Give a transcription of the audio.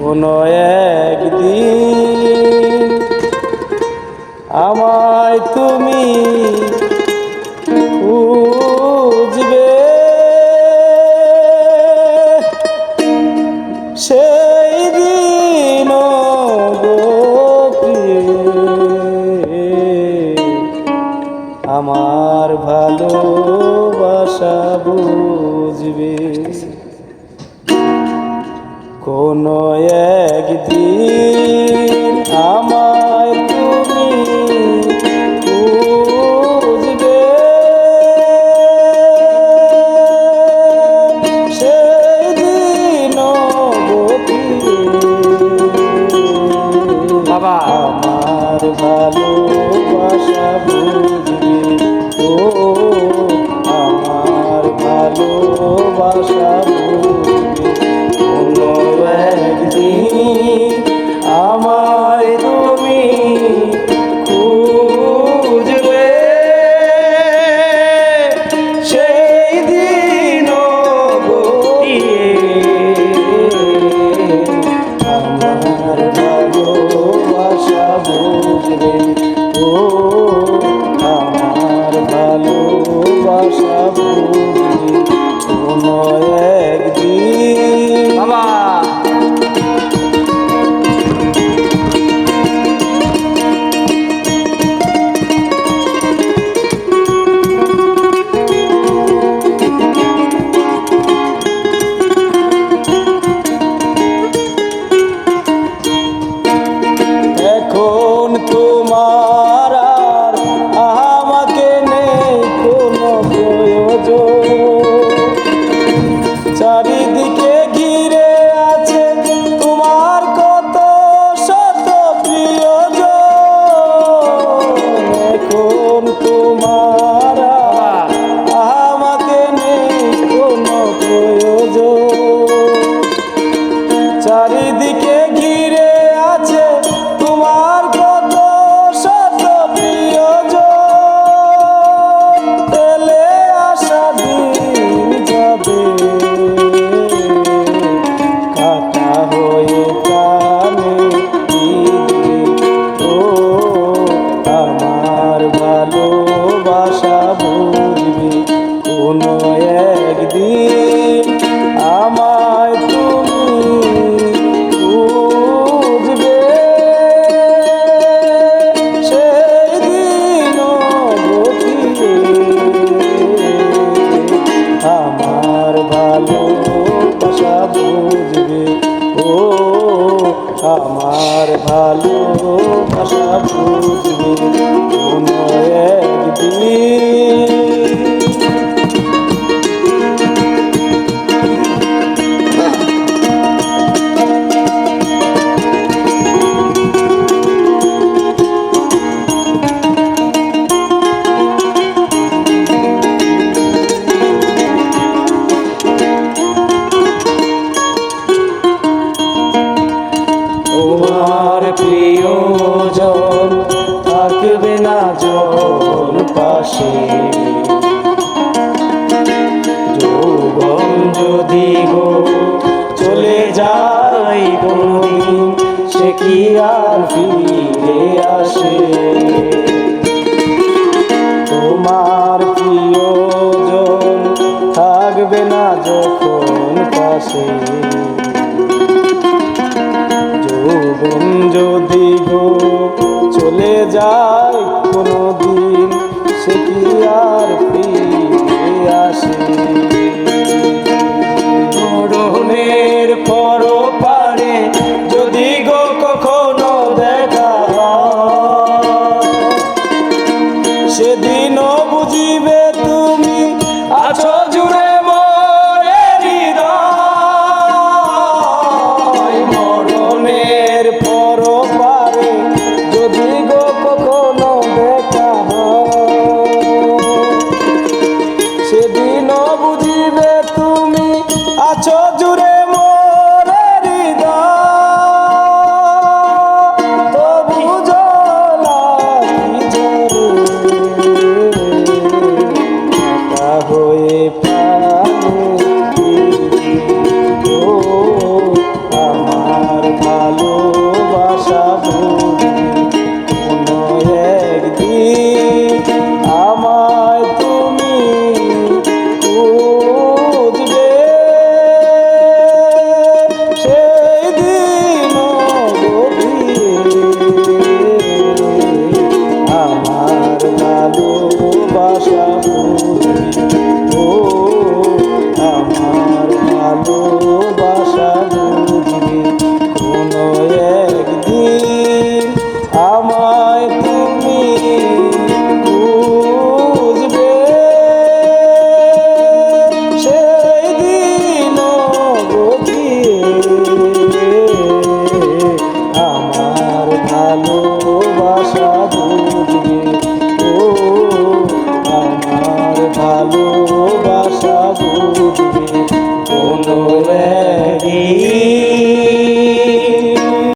কোনো একদিন আমায় তুমি খুঁজবে। সেই দিন আমার ভালোবাসা বুঝবে। কোনো একদিন আমায় তুমি খুঁজবে সেদিন বাবা। আমার ভালোবাসা বুঝবে ও আমার ভালোবাসা বুঝবে আমায় তুমি খুঁজবে সেই দিন আমার ভালোবাসা বুঝবে ও চারিদিকে ঘিরে আছে তোমার আমার ভালোবাসা বুঝবি কোনো একদিন। কি আর ফিরে আসে? তোমার প্রিয়জন থাকবে না যখন পাশে। আছো